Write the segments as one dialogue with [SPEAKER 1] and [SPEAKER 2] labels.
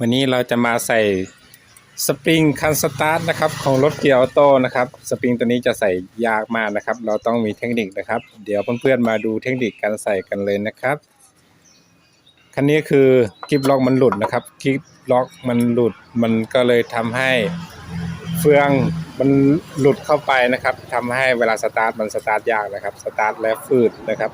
[SPEAKER 1] วันนี้เราจะมาใส่สปริงคันสตาร์ทนะครับของรถเกียร์ออโต้นะครับสปริงตัวนี้จะใส่ยากมากนะครับ เราต้องมีเทคนิคนะครับ เดี๋ยวเพื่อนๆมาดูเทคนิคการใส่กันเลยนะครับคันนี้คือกิบล็อกมันหลุดนะครับกิบล็อกมันหลุดมันก็เลยทำให้เฟืองมันหลุดเข้าไปนะครับทำให้เวลาสตาร์ทมันสตาร์ทยากนะครับสตาร์ทแล้วฟืดนะครับ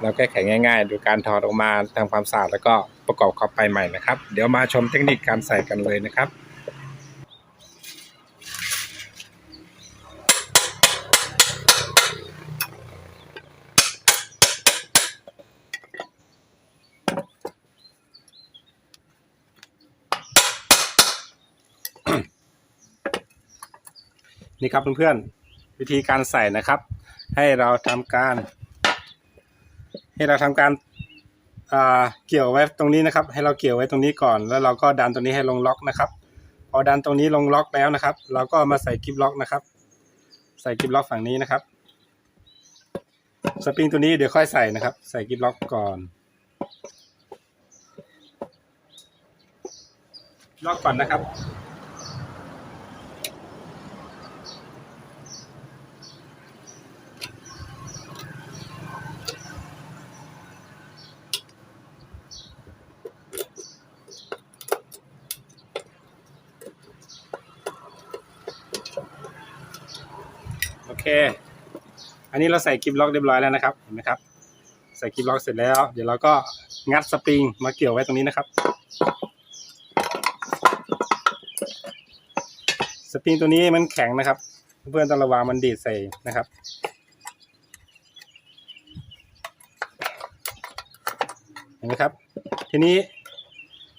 [SPEAKER 1] เราแก้ไขง่าย ๆ โดยการถอดออกมาทำความสะอาดแล้วก็ ประกอบเข้าไปใหม่นะครับ เดี๋ยวมาชมเทคนิคการใส่กันเลยนะครับนี่ครับเพื่อนๆวิธีการใส่นะครับ ให้เราทำการ ให้เราทำการ เกี่ยวไว้ตรงนี้นะครับ ให้เราเกี่ยวไว้ตรงนี้ก่อน แล้วเราก็ดันตรงนี้ให้ลงล็อกนะครับ พอดันตรงนี้ลงล็อกแล้วนะครับ เราก็มาใส่กิฟล็อกนะครับ ใส่กิฟล็อกฝั่งนี้นะครับ สปริงตัวนี้เดี๋ยวค่อยใส่นะครับ ใส่กิฟล็อกก่อนล็อกก่อนนะครับ โอเค อั นนี้เราใส่กิฟล็อกเรียบร้อยแล้วนะครับเห็นไหมครับ ใส่กิฟล็อกเสร็จแล้ว เดี๋ยวเราก็งัดสปริงมาเกี่ยวไว้ตรงนี้นะครับ สปริงตัวนี้มันแข็งนะครับ เพื่อนต้องระวังมันดีดใส่นะครับเห็นไหมครับ ทีนี้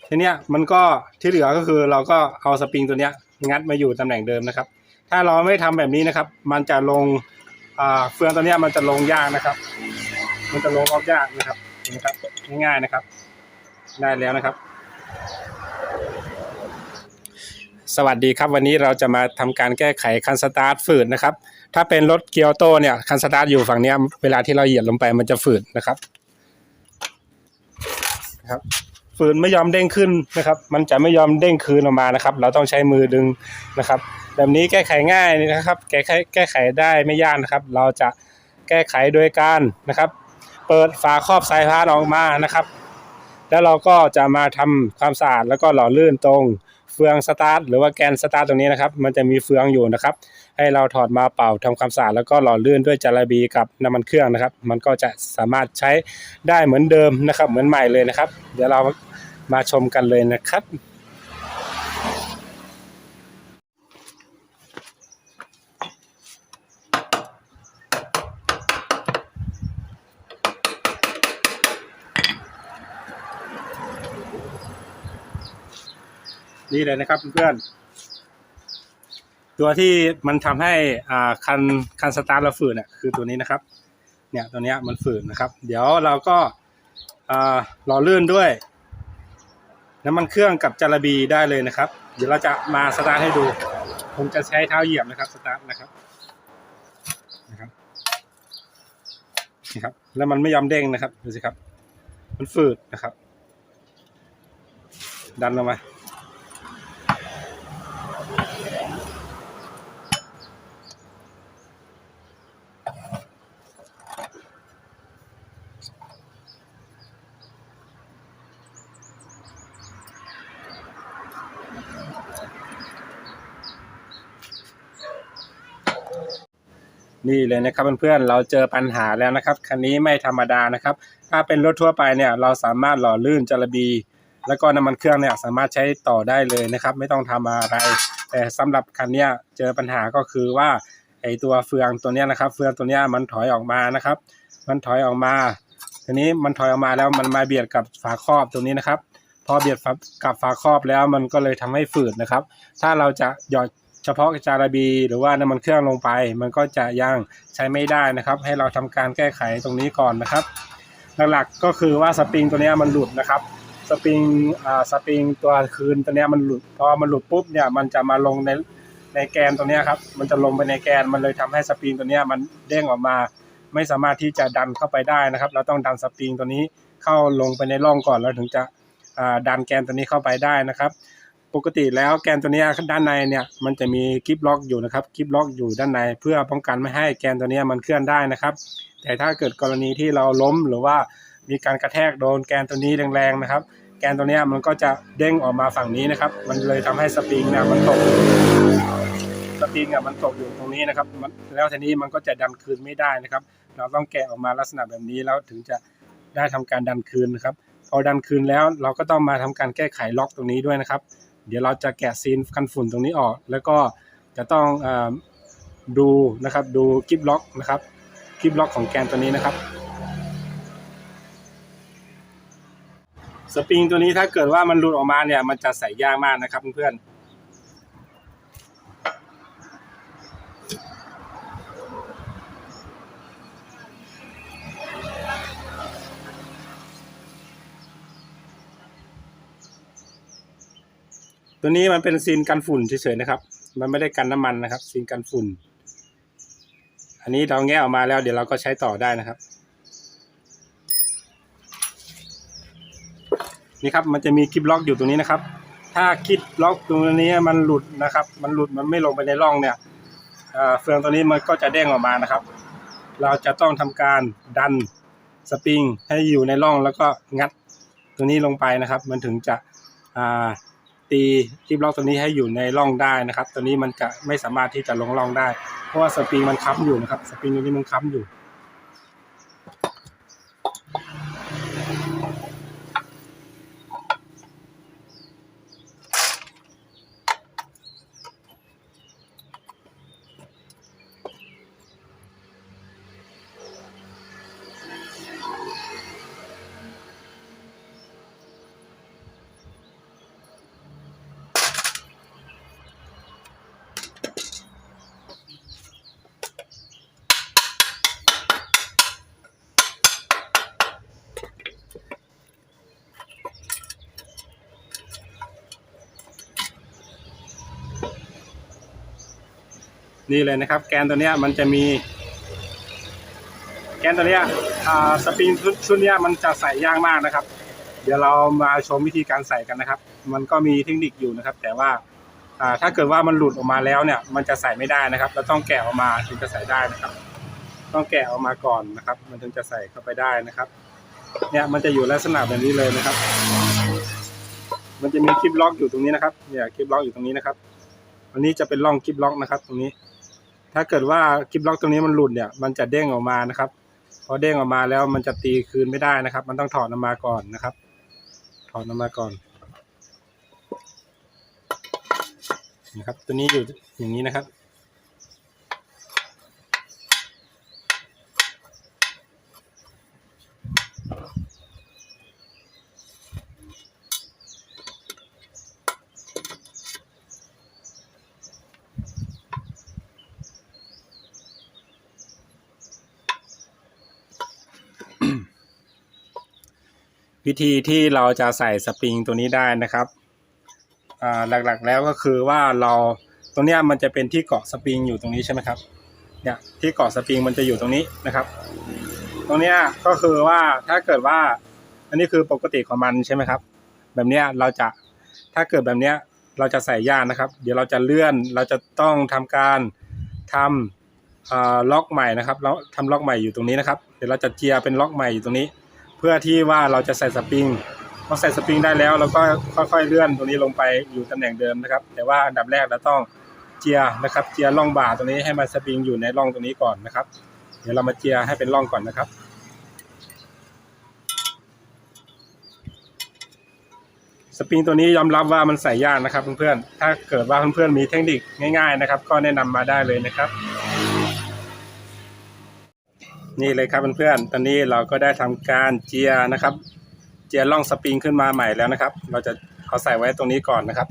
[SPEAKER 1] ทีเนี้ยมันก็ที่เหลือก็คือเราก็เอาสปริงตัวเนี้ยงัดมาอยู่ตำแหน่งเดิมนะครับ ถ้าเราไม่ทำแบบนี้นะครับ มันจะลง เฟืองตัวนี้มันจะลงยากนะครับ มันจะลงออกยากนะครับเห็นไหมครับง่ายๆนะครับ ได้แล้วนะครับ สวัสดีครับวันนี้เราจะมาทำการแก้ไขคันสตาร์ทฝืดนะครับ ถ้าเป็นรถเกียวโตเนี่ยคันสตาร์ทอยู่ฝั่งนี้เวลาที่เราเหยียบลงไปมันจะฝืดนะครับนะครับืนไม่ยอมเด้งขึ้นนะครับ มันจะไม่ยอมเด้งคืนออกมานะครับ เราต้องใช้มือดึงนะครับ แบบนี้แก้ไขง่ายนะครับ แก้ไขแก้ไขได้ไม่ยากนะครับ เราจะแก้ไขโดยการนะครับ เปิดฝาครอบสายพานออกมานะครับ แล้วเราก็จะมาทำความสะอาดแล้วก็หล่อลื่นตรงเฟืองสตาร์ทหรือว่าแกนสตาร์ทตรงนี้นะครับ มันจะมีเฟืองอยู่นะครับ ให้เราถอดมาเป่าทำความสะอาดแล้วก็หล่อลื่นด้วยจาระบีกับน้ำมันเครื่องนะครับ มันก็จะสามารถใช้ได้เหมือนเดิมนะครับ เหมือนใหม่เลยนะครับ เดี๋ยวเรา มาชมกันเลยนะครับ นี่เลยนะครับเพื่อนๆตัวที่มันทำให้อ่าคันคันสตาร์ทเราฝืนนี่ยคือตัวนี้นะครับ เนี่ยตัวเนี้ยมันฝืนนะครับ เดี๋ยวเราก็อ่าหล่อลื่นด้วย น้ำมันเครื่องกับจารบีได้เลยนะครับ เดี๋ยวเราจะมาสตาร์ทให้ดู ผมจะใช้เท้าเหยียบนะครับสตาร์ทนะครับนะครับนี่ครับ แล้วมันไม่ยอมเด้งนะครับดูสิครับ มันฝืดนะครับ ดันลงมา นี่เลยนะครับเพื่อนๆเราเจอปัญหาแล้วนะครับคันนี้ไม่ธรรมดานะครับ ถ้าเป็นรถทั่วไปเนี่ยเราสามารถหล่อลื่นจระบี แล้วก็น้ำมันเครื่องเนี่ยสามารถใช้ต่อได้เลยนะครับ ไม่ต้องทำอะไร แต่สำหรับคันเนี้ยเจอปัญหาก็คือว่าไอตัวเฟืองตัวเนี้ยนะครับ เฟืองตัวเนี้ยมันถอยออกมานะครับ มันถอยออกมา ทีนี้มันถอยออกมาแล้วมันมาเบียดกับฝาครอบตรงนี้นะครับพอเบียดกับฝาครอบแล้วมันก็เลยทำให้ฝืดนะครับ ถ้าเราจะหยอด เฉพาะจาระบี หรือว่าน้ำมันเครื่องลงไป มันก็จะยังใช้ไม่ได้นะครับ ให้เราทำการแก้ไขตรงนี้ก่อนนะครับ หลักๆก็คือว่าสปริงตัวนี้มันหลุดนะครับสปริงอ่าสปริงตัวคืนตัวนี้มันหลุดพอมันหลุดปุ๊บเนี่ยมันจะมาลงในในแกนตัวนี้ครับมันจะลงไปในแกนมันเลยทำให้สปริงตัวนี้มันเด้งออกมา ไม่สามารถที่จะดันเข้าไปได้นะครับ เราต้องดันสปริงตัวนี้เข้าลงไปในร่องก่อนแล้วถึงจะอ่าดันแกนตัวนี้เข้าไปได้นะครับ ปกติแล้วแกนตัวนี้ด้านในเนี่ยมันจะมีกิฟล็อกอยู่นะครับกิฟล็อกอยู่ด้านในเพื่อป้องกันไม่ให้แกนตัวนี้มันเคลื่อนได้นะครับ แต่ถ้าเกิดกรณีที่เราล้มหรือว่ามีการกระแทกโดนแกนตัวนี้แรงๆนะครับ แกนตัวนี้มันก็จะเด้งออกมาฝั่งนี้นะครับ มันเลยทำให้สปริงเนี่ยมันตกสปริงอะมันตกอยู่ตรงนี้นะครับแล้วทีนี้มันก็จะดันคืนไม่ได้นะครับ เราต้องแกะออกมาลักษณะแบบนี้แล้วถึงจะได้ทำการดันคืนนะครับพอดันคืนแล้วเราก็ต้องมาทำการแก้ไขล็อกตรงนี้ด้วยนะครับ เดี๋ยวเราจะแกะซีนกันฝุ่นตรงนี้ออก แล้วก็จะต้องออดูนะครับดูกิฟล็อกนะครับกิฟล็อกของแกนตัวนี้นะครับสปริงตัวนี้ถ้าเกิดว่ามันหลุดออกมาเนี่ยมันจะใส่ยากมากนะครับเพื่อนๆ ตัวนี้มันเป็นซีนกันฝุ่นเฉยๆนะครับ มันไม่ได้กันน้ำมันนะครับ ซีนกันฝุ่น อันนี้เราแงะออกมาแล้ว เดี๋ยวเราก็ใช้ต่อได้นะครับ นี่ครับ มันจะมีคลิปล็อกอยู่ตรงนี้นะครับ ถ้าคลิปล็อกตรงนี้มันหลุดนะครับ มันหลุดมันไม่ลงไปในร่องเนี่ยเฟืองตัวนี้มันก็จะเด้งออกมานะครับ เราจะต้องทำการดันสปริงให้อยู่ในร่องแล้วก็งัดตัวนี้ลงไปนะครับ มันถึงจะอ่า ตีทิปล็อกตัวนี้ให้อยู่ในร่องได้นะครับ ตัวนี้มันจะไม่สามารถที่จะลงร่องได้ เพราะว่าสปริงมันค้ำอยู่นะครับ สปริงตัวนี้มันค้ำอยู่ นี่เลยนะครับ แกนตัวเนี้ยมันจะมี แกนตัวเนี้ยอ่าสปริงชุดเนี้ยมันจะใส่ยากมากนะครับ เดี๋ยวเรามาชมวิธีการใส่กันนะครับ มันก็มีเทคนิคอยู่นะครับ แต่ว่าอ่าถ้าเกิดว่ามันหลุดออกมาแล้วเนี่ย มันจะใส่ไม่ได้นะครับเราต้องแกะออกมาถึงจะใส่ได้นะครับ ต้องแกะออกมาก่อนนะครับ มันถึงจะใส่เข้าไปได้นะครับ เนี่ยมันจะอยู่ลักษณะแบบนี้เลยนะครับ มันจะมีคลิปล็อกอยู่ตรงนี้นะครับ เนี่ยคลิปล็อกอยู่ตรงนี้นะครับอันนี้จะเป็นร่องคลิปล็อกนะครับ ตรงนี้ ถ้าเกิดว่าคลิปล็อกตรงนี้มันหลุดเนี่ย มันจะเด้งออกมานะครับ พอเด้งออกมาแล้วมันจะตีคืนไม่ได้นะครับ มันต้องถอดออกมาก่อนนะครับ ถอดออกมาก่อนนะครับ ตัวนี้อยู่อย่างนี้นะครับ วิธีที่เราจะใส่สปริงตัวนี้ได้นะครับอ่าหลักๆแล้วก็คือว่าเราตรงเนี้ยมันจะเป็นที่เกาะสปริงอยู่ตรงนี้ใช่ไหมครับเนี่ยที่เกาะสปริงมันจะอยู่ตรงนี้นะครับ ตรงเนี้ยก็คือว่าถ้าเกิดว่า อันนี้คือปกติของมันใช่ไหมครับ แบบเนี้ยเราจะถ้าเกิดแบบเนี้ยเราจะใส่ย่านนะครับ เดี๋ยวเราจะเลื่อนเราจะต้องทำการทำอ่าล็อกใหม่นะครับแล้วทำล็อกใหม่อยู่ตรงนี้นะครับ เดี๋ยวเราจะเจียเป็นล็อกใหม่อยู่ตรงนี้ เพื่อที่ว่าเราจะใส่สปริงพอใส่สปริงได้แล้วเราก็ค่อยๆเลื่อนตรงนี้ลงไปอยู่ตำแหน่งเดิมนะครับ แต่ว่าอันดับแรกเราต้องเจียนะครับ เจียร่องบ่าตรงนี้ให้มันสปริงอยู่ในร่องตรงนี้ก่อนนะครับ เดี๋ยวเรามาเจียให้เป็นร่องก่อนนะครับสปริงตัวนี้ยอมรับว่ามันใส่ยากนะครับเพื่อนๆ ถ้าเกิดว่าเพื่อนๆมีเทคนิคง่ายๆนะครับ ก็แนะนำมาได้เลยนะครับ นี่เลยครับเพื่อนๆ ตอนนี้เราก็ได้ทำการเจียนะครับ เจียร่องสปริงขึ้นมาใหม่แล้วนะครับ เราจะเอาใส่ไว้ตรงนี้ก่อนนะครับ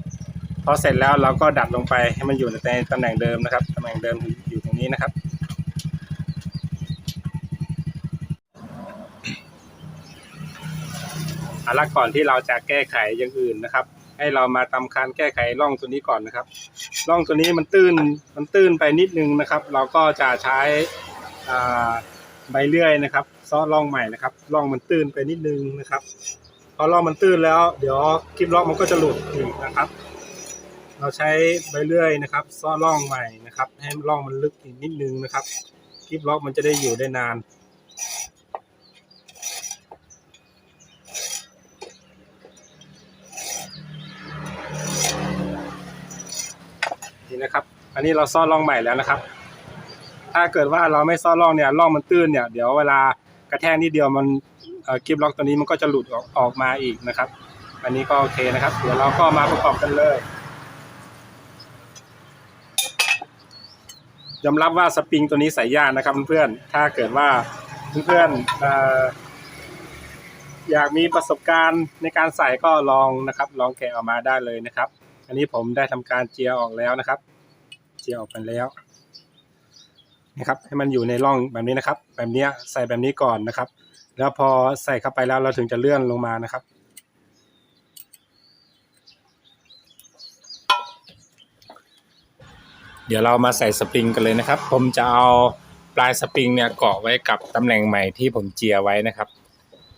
[SPEAKER 1] พอเสร็จแล้วเราก็ดัดลงไปให้มันอยู่ในตำแหน่งเดิมนะครับตำแหน่งเดิมอยู่ตรงนี้นะครับ อาละก่อนที่เราจะแก้ไขอย่างอื่นนะครับ ให้เรามาทำการแก้ไขร่องตัวนี้ก่อนนะครับ ร่องตัวนี้มันตื้นมันตื้นไปนิดนึงนะครับ เราก็จะใช้อ่า ใบเลื่อยนะครับซ้อนร่องใหม่นะครับร่องมันตื้นไปนิดนึงนะครับพอร่องมันตื้นแล้ว เดี๋ยวคลิปล็อกมันก็จะหลุดอีกนะครับ เราใช้ใบเลื่อยนะครับซ่อนร่องใหม่นะครับ ให้ร่องมันลึกอีกนิดนึงนะครับคลิปล็อกมันจะได้อยู่ได้นานนี่นะครับ อันนี้เราซ่อนร่องใหม่แล้วนะครับ ถ้าเกิดว่าเราไม่ซ่อนร่องเนี่ยร่องมันตื้นเนี่ยเดี๋ยวเวลากระแทกนิดเดียวมันกิฟล็อกตัวนี้มันก็จะหลุดออกออกมาอีกนะครับ อันนี้ก็โอเคนะครับ เดี๋ยวเราก็มาประกอบกันเลยยอมรับว่าสปริงตัวนี้ใส่ยากนะครับเพื่อนๆ ถ้าเกิดว่าเพื่อนๆออยากมีประสบการณ์ในการใส่ก็ลองนะครับ ลองแกะออกมาได้เลยนะครับ อันนี้ผมได้ทำการเจียออกแล้วนะครับ เจียออกไปแล้ว นะครับให้มันอยู่ในร่องแบบนี้นะครับ แบบนี้ใส่แบบนี้ก่อนนะครับ แล้วพอใส่เข้าไปแล้วเราถึงจะเลื่อนลงมานะครับ เดี๋ยวเรามาใส่สปริงกันเลยนะครับ ผมจะเอาปลายสปริงเนี่ยเกาะไว้กับตำแหน่งใหม่ที่ผมเจียไว้นะครับ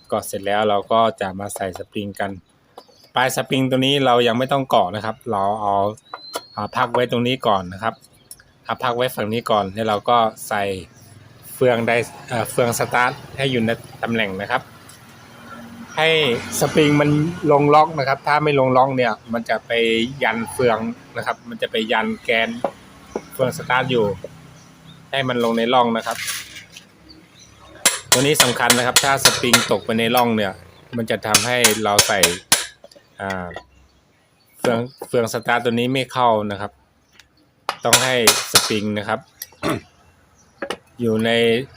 [SPEAKER 1] เกาะเสร็จแล้วเราก็จะมาใส่สปริงกัน ปลายสปริงตัวนี้เรายังไม่ต้องเกาะนะครับ เราเอาพักไว้ตรงนี้ก่อนนะครับ เอาพักไว้ฝั่งนี้ก่อนแล้วเราก็ใส่เฟืองไดเอ่อเฟืองสตาร์ทให้อยู่ในตำแหน่งนะครับ ให้สปริงมันลงล็อกนะครับ ถ้าไม่ลงล็อกเนี่ย มันจะไปยันเฟืองนะครับ มันจะไปยันแกนเฟืองสตาร์ทอยู่ ให้มันลงในร่องนะครับ ตัวนี้สำคัญนะครับ ถ้าสปริงตกไปในร่องเนี่ย มันจะทำให้เราใส่อ่าเฟืองเฟืองสตาร์ทตัวนี้ไม่เข้านะครับ ต้องให้สปริงนะครับ อยู่ใน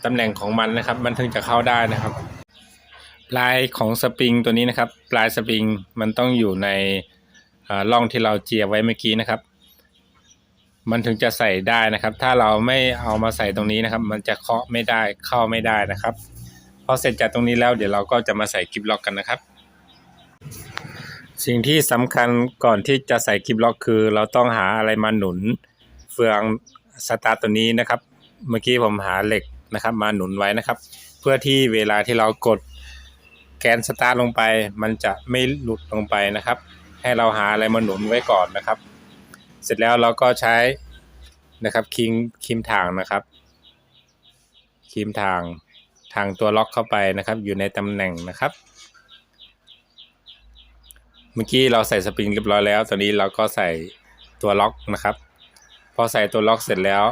[SPEAKER 1] ตำแหน่งของมันนะครับ มันถึงจะเข้าได้นะครับ ปลายของสปริงตัวนี้นะครับ ปลายสปริงมันต้องอยู่ในร่องที่เราเจียไว้เมื่อกี้นะครับ มันถึงจะใส่ได้นะครับ ถ้าเราไม่เอามาใส่ตรงนี้นะครับ มันจะเคาะไม่ได้เข้าไม่ได้นะครับพอเสร็จจากตรงนี้แล้วเดี๋ยวเราก็จะมาใส่กิฟล็อกกันนะครับ สิ่งที่สำคัญก่อนที่จะใส่กิฟล็อกคือ เราต้องหาอะไรมาหนุน เฟืองสตาร์ตัวนี้นะครับ เมื่อกี้ผมหาเหล็กนะครับ มาหนุนไว้นะครับ เพื่อที่เวลาที่เรากดแกนสตาร์ลงไป มันจะไม่หลุดลงไปนะครับ ให้เราหาอะไรมาหนุนไว้ก่อนนะครับ เสร็จแล้วเราก็ใช้นะครับคิงคิมทางนะครับคิมทางทางตัวล็อกเข้าไปนะครับ อยู่ในตำแหน่งนะครับ เมื่อกี้เราใส่สปริงเรียบร้อยแล้ว ตอนนี้เราก็ใส่ตัวล็อกนะครับ พอใส่ตัวล็อกเสร็จแล้ว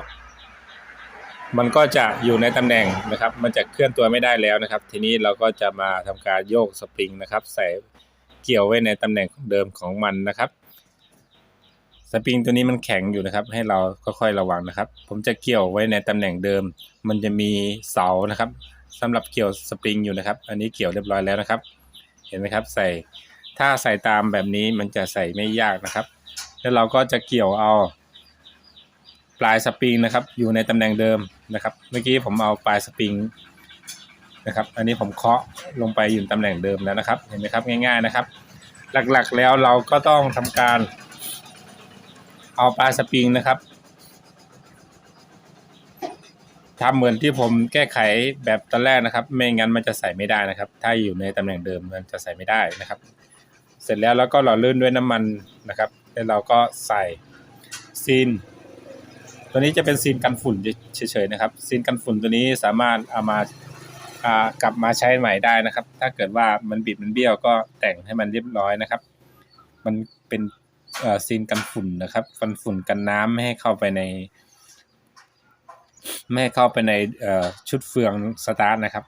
[SPEAKER 1] มันก็จะอยู่ในตำแหน่งนะครับ มันจะเคลื่อนตัวไม่ได้แล้วนะครับ ทีนี้เราก็จะมาทำการโยกสปริงนะครับ ใส่เกี่ยวไว้ในตำแหน่งเดิมของมันนะครับสปริงตัวนี้มันแข็งอยู่นะครับ ให้เราค่อยๆระวังนะครับ ผมจะเกี่ยวไว้ในตำแหน่งเดิม มันจะมีเสานะครับสำหรับเกี่ยวสปริงอยู่นะครับ อันนี้เกี่ยวเรียบร้อยแล้วนะครับ เห็นไหมครับ ใส่ถ้าใส่ตามแบบนี้มันจะใส่ไม่ยากนะครับ แล้วเราก็จะเกี่ยวเอา ปลายสปริงนะครับ อยู่ในตำแหน่งเดิมนะครับ เมื่อกี้ผมเอาปลายสปริงนะครับ อันนี้ผมเคาะลงไปอยู่ตำแหน่งเดิมแล้วนะครับ เห็นไหมครับง่าย ๆนะครับ หลักๆแล้วเราก็ต้องทำการ เอาปลายสปริงนะครับทำเหมือนที่ผมแก้ไขแบบตอนแรกนะครับ ไม่งั้นมันจะใส่ไม่ได้นะครับ ถ้าอยู่ในตำแหน่งเดิมมันจะใส่ไม่ได้นะครับ เสร็จแล้วเราก็หล่อลื่นด้วยน้ำมันนะครับ แล้วเราก็ใส่ซีน ตัวนี้จะเป็นซีนกันฝุ่นเฉยๆนะครับ ซีนกันฝุ่นตัวนี้สามารถเอามาอ่ากลับมาใช้ใหม่ได้นะครับ ถ้าเกิดว่ามันบิดมันเบี้ยวก็แต่งให้มันเรียบร้อยนะครับ มันเป็นเอ่อซีนกันฝุ่นนะครับกันฝุ่นกันน้ำไม่ให้เข้าไปใน ไม่ให้เข้าไปในเอ่อชุดเฟืองสตาร์ทนะครับ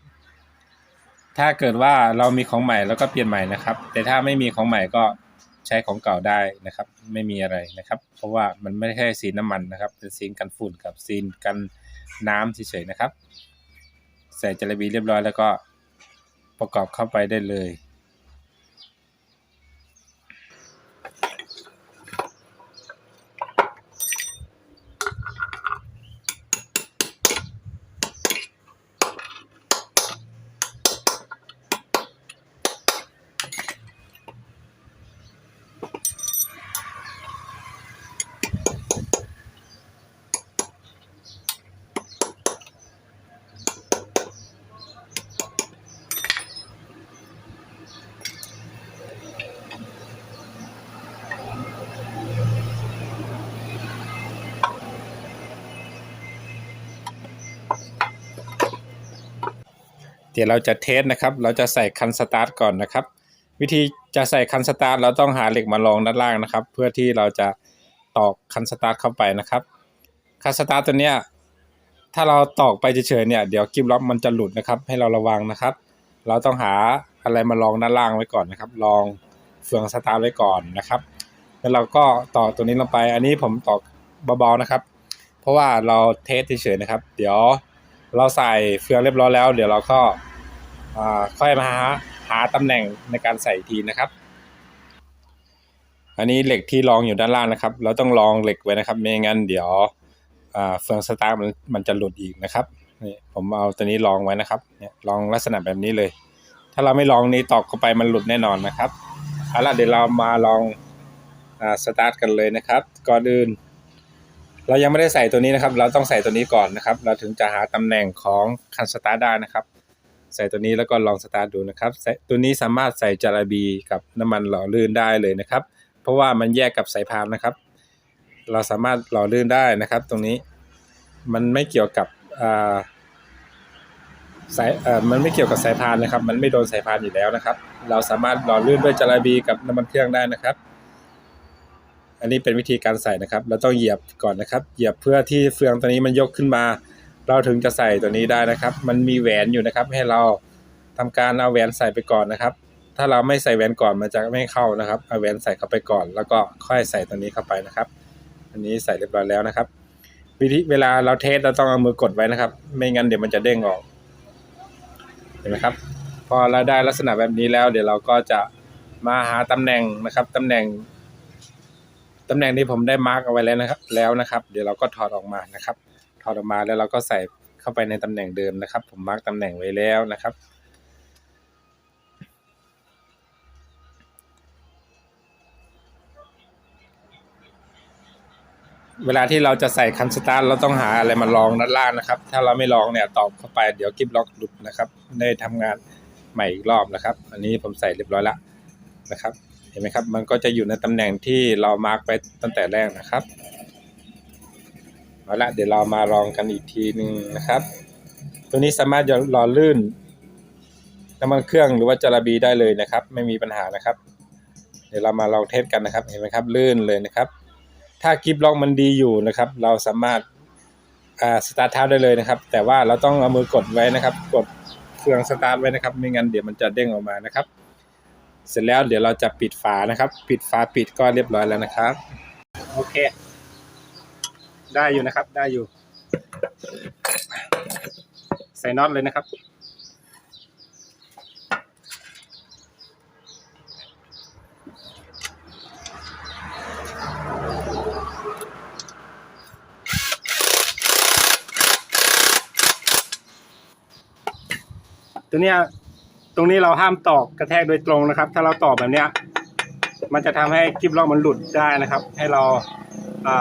[SPEAKER 1] ถ้าเกิดว่าเรามีของใหม่แล้วก็เปลี่ยนใหม่นะครับ แต่ถ้าไม่มีของใหม่ก็ ใช้ของเก่าได้นะครับ ไม่มีอะไรนะครับ เพราะว่ามันไม่ใช่ซีนน้ำมันนะครับ เป็นซีนกันฝุ่นกับซีนกันน้ำเฉยๆนะครับ ใส่จระบีเรียบร้อยแล้วก็ประกอบเข้าไปได้เลย เดี๋ยวเราจะเทสนะครับ เราจะใส่คันสตาร์ทก่อนนะครับ วิธีจะใส่คันสตาร์ทเราต้องหาเหล็กมารองด้านล่างนะครับ เพื่อที่เราจะตอกคันสตาร์ทเข้าไปนะครับ คันสตาร์ทตัวเนี้ยถ้าเราตอกไปเฉยๆเนี่ยเดี๋ยวกิบล็อกมันจะหลุดนะครับ ให้เราระวังนะครับ เราต้องหาอะไรมารองด้านล่างไว้ก่อนนะครับ ลองเฟืองสตาร์ทไว้ก่อนนะครับ แล้วเราก็ต่อตัวนี้ลงไป อันนี้ผมตอกเบาๆนะครับ เพราะว่าเราเทสเฉยๆนะครับ เดี๋ยว เราใส่เฟืองเรียบร้อยแล้ว เดี๋ยวเราก็ค่อยมาหาหาตำแหน่งในการใส่ทีนะครับ อันนี้เหล็กที่รองอยู่ด้านล่างนะครับ เราต้องรองเหล็กไว้นะครับ ไม่งั้นเดี๋ยวเฟืองสตาร์ทมันมันจะหลุดอีกนะครับนี่ผมเอาตัวนี้รองไว้นะครับเนี่ยรองลักษณะแบบนี้เลย ถ้าเราไม่ลองนี้ตอกเข้าไปมันหลุดแน่นอนนะครับเอาล่ะเดี๋ยวเรามาลองอสตาร์ทกันเลยนะครับ ก่อนอื่น เรายังไม่ได้ใส่ตัวนี้นะครับ เราต้องใส่ตัวนี้ก่อนนะครับ เราถึงจะหาตำแหน่งของคันสตาร์ได้นะครับ ใส่ตัวนี้แล้วก็ลองสตาร์ดูนะครับ ตัวนี้สามารถใส่จาระบีกับน้ำมันหล่อลื่นได้เลยนะครับ เพราะว่ามันแยกกับสายพานนะครับ เราสามารถหล่อลื่นได้นะครับ ตรงนี้มันไม่เกี่ยวกับอ่าสายอ่อมันไม่เกี่ยวกับสายพานนะครับ มันไม่โดนสายพานอยู่แล้วนะครับ เราสามารถหล่อลื่นด้วยจาระบีกับน้ำมันเครื่องได้นะครับ อันนี้เป็นวิธีการใส่นะครับ เราต้องเหยียบก่อนนะครับ เหยียบเพื่อที่เฟืองตัวนี้มันยกขึ้นมา เราถึงจะใส่ตัวนี้ได้นะครับ มันมีแหวนอยู่นะครับ ให้เราทำการเอาแหวนใส่ไปก่อนนะครับ ถ้าเราไม่ใส่แหวนก่อนมันจะไม่เข้านะครับ เอาแหวนใส่เข้าไปก่อน แล้วก็ค่อยใส่ตัวนี้เข้าไปนะครับ อันนี้ใส่เรียบร้อยแล้วนะครับวิธีเวลาเราเทสเราต้องเอามือกดไว้นะครับ ไม่งั้นเดี๋ยวมันจะเด้งออก เห็นไหมครับ พอเราได้ลักษณะแบบนี้แล้ว เดี๋ยวเราก็จะมาหาตำแหน่งนะครับตำแหน่ง ตำแหน่งที่ผมได้มาร์กเอาไว้แล้วนะครับ แล้วนะครับ เดี๋ยวเราก็ถอดออกมานะครับ ถอดออกมาแล้วเราก็ใส่เข้าไปในตำแหน่งเดิมนะครับ ผมมาร์กตำแหน่งไว้แล้วนะครับเวลาที่เราจะใส่คันสตาร์ทเราต้องหาอะไรมาลองด้านล่างนะครับ ถ้าเราไม่ลองเนี่ยตอกเข้าไปเดี๋ยวกิบล็อกหลุดนะครับ ได้ทำงานใหม่อีกรอบนะครับ อันนี้ผมใส่เรียบร้อยแล้วนะครับ ห็นไหมครับ มันก็จะอยู่ในตำแหน่งที่เรามาร์กไปตั้งแต่แรกนะครับเอาละเดี๋ยวเรามาลองกันอีกทีหนึ่งนะครับ ตัวนี้สามารถจะหล่อลื่นน้ำมันเครื่องหรือว่าจาระบีได้เลยนะครับ ไม่มีปัญหานะครับ เดี๋ยวเรามาลองเทสกันนะครับ เห็นไหมครับ ลื่นเลยนะครับ ถ้ากิฟล็อกมันดีอยู่นะครับ เราสามารถอ่าสตาร์ทเท้าได้เลยนะครับ แต่ว่าเราต้องเอามือกดไว้นะครับ กดเครื่องสตาร์ทไว้นะครับ ไม่งั้นเดี๋ยวมันจะเด้งออกมานะครับ เสร็จแล้วเดี๋ยวเราจะปิดฝานะครับ ปิดฝาปิดก็เรียบร้อยแล้วนะครับ โอเค ได้อยู่นะครับ ได้อยู่ ใส่น็อตเลยนะครับตัวเนี้ย ตรงนี้เราห้ามตอกกระแทกโดยตรงนะครับ ถ้าเราตอกแบบเนี้ย มันจะทำให้คลิปล็อกมันหลุดได้นะครับ ให้เรา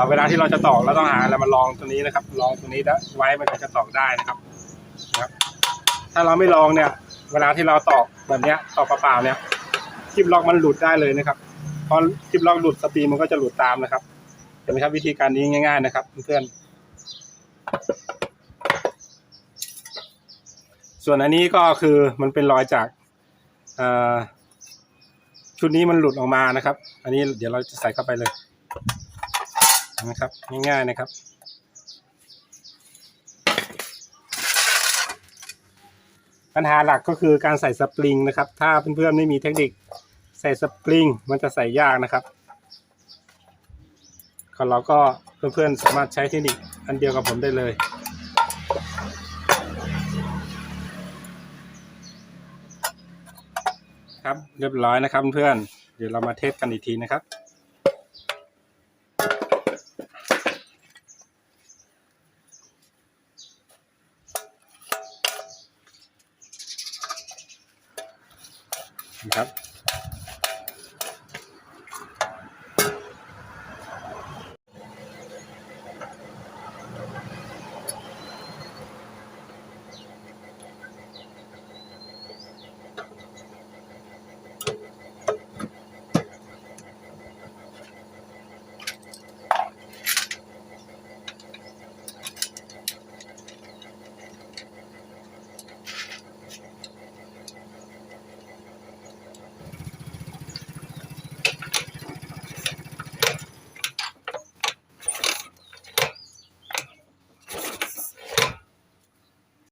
[SPEAKER 1] เวลาที่เราจะตอกเราต้องหาอะไรมาลองตัวนี้นะครับลองตัวนี้แล้วไว้มันก็จะตอกได้นะครับนะครับ ถ้าเราไม่ลองเนี่ย เวลาที่เราตอกแบบเนี้ยตอกเปล่าๆเนี่ยคลิปล็อกมันหลุดได้เลยนะครับพอคลิปล็อกหลุดสปริงมันก็จะหลุดตามนะครับเห็นไหมครับวิธีการนี้ง่าย ๆ นะครับเพื่อนๆ ส่วนอันนี้ก็คือมันเป็นรอยจากชุดนี้มันหลุดออกมานะครับ อันนี้เดี๋ยวเราจะใส่เข้าไปเลยนะครับ ง่ายๆนะครับ ปัญหาหลักก็คือการใส่สปริงนะครับ ถ้าเพื่อนๆไม่มีเทคนิคใส่สปริงมันจะใส่ยากนะครับก็เราก็เพื่อนๆสามารถใช้เทคนิคอันเดียวกับผมได้เลย เรียบร้อยนะครับเพื่อนเดี๋ยวเรามาเทสกันอีกทีนะครับ